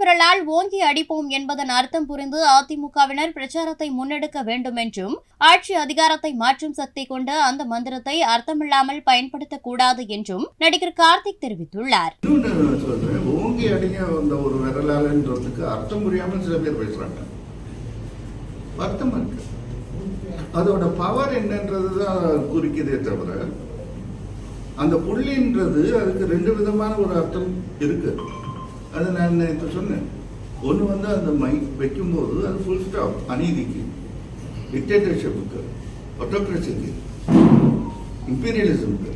விரலால் ஓங்கி அடிப்போம் என்பதன் அர்த்தம் புரிந்து அதிமுகவினர் பிரச்சாரத்தை முன்னெடுக்க வேண்டும் என்றும் ஆட்சி அதிகாரத்தை மாற்றும் சக்தி கொண்ட அந்த மந்திரத்தை அர்த்தமில்லாமல் பயன்படுத்தக்கூடாது என்றும் நடிகர் கார்த்திக் தெரிவித்துள்ளார். ஓங்கி அடிங்க அந்த ஒரு விரலாலன்றதுக்கு அர்த்தம் புரியாமல் சில பேர் பேசுறாங்க. வருத்தம் இருக்கு. அதோட பவர் என்னன்றது தான் குறிக்குதே தவிர அந்த புள்ளின்றது அதுக்கு ரெண்டு விதமான ஒரு அர்த்தம் இருக்கு. அது நான் இப்போ சொன்னேன். ஒன்று வந்து அந்த மைக் வைக்கும்போது அது ஃபுல் ஸ்டாப் அநீதிக்கு. டிக்டேட்டர்ஷிப்புக்கு ஒட்டோக்ரஸிக்கு இம்பீரியலிசமுக்கு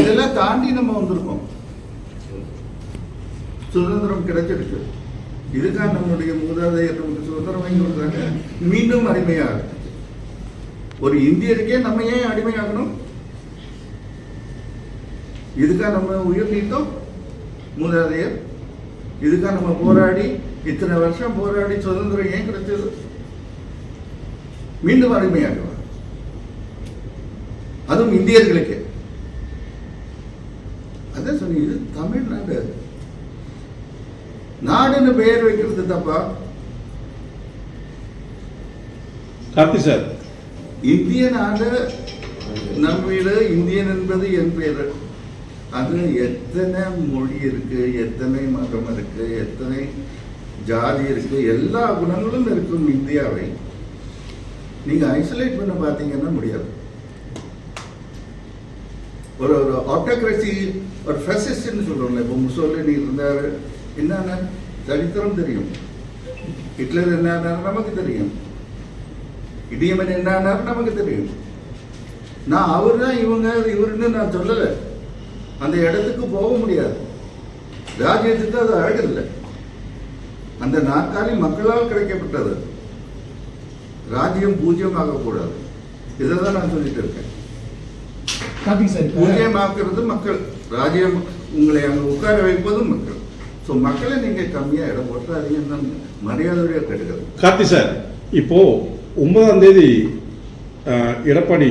இதெல்லாம் தாண்டி நம்ம வந்திருக்கோம். சுதந்திரம் கிடைச்சிருக்கு இதுதான் நம்மளுடைய மூதாதையர் நமக்கு சுதந்திரம் வாங்கி கொடுத்தாங்க மீண்டும் அடிமையாக ஒரு இந்தியருக்கே நம்ம ஏன் அடிமையாகணும்? இதுக்காக நம்ம உயிர் நீட்டோம் மூதாதையர். இதுக்காக நம்ம போராடி இத்தனை வருஷம் போராடி சுதந்திரம் ஏன் கிடைச்சது? மீண்டும் அடிமையாகலாம் அதுவும் இந்தியர்களுக்கே. அதான் சொன்னீங்க இது தமிழ்நாடு. நாடுன்னு பெயர் வைக்கிறது தப்பா? கார்த்தி சார். இந்திய நாடு நம் வீடு இந்தியன் என்பது என் பேரு அதில் எத்தனை மொழி இருக்கு எத்தனை மதம் இருக்கு எத்தனை ஜாதி இருக்கு எல்லா குணங்களும் இருக்கும் இந்தியாவை. நீங்க ஐசோலேட் பண்ண பார்த்தீங்கன்னா முடியாது. ஒரு ஒரு ஆட்டோக்ரஸி ஒரு ஃபெசிஸ்ட்னு சொல்றோம்ல இப்போ முசோலினி இருந்தார் என்னென்ன? சரித்திரம் தெரியும். ஹிட்லர் என்ன நமக்கு தெரியும். இடியமன் என்ன நமக்கு தெரியும். நான் அவர் தான் இவங்க இவருன்னு நான் சொல்லலை. அந்த இடத்துக்கு போக முடியாது. ராஜ்யத்துக்கு அது அழகில்லை. அந்த நாற்காலி மக்களால் கிடைக்கப்பட்டது. ராஜ்யம் பூஜ்யம் ஆகக்கூடாது இதை தான் நான் சொல்லிட்டு இருக்கேன். இப்போ பூஜ்யமாக்குறது மக்கள். ராஜ்யம் உங்களை அங்கே உட்கார வைப்பதும் மக்கள். ஸோ மக்களை நீங்கள் கம்மியாக இடம் போட்டாதீங்கன்னா மரியாதையோட கெடுக்கிறது கார்த்தி சார் இப்போ ஒன்பதாம் தேதி எடப்பாடி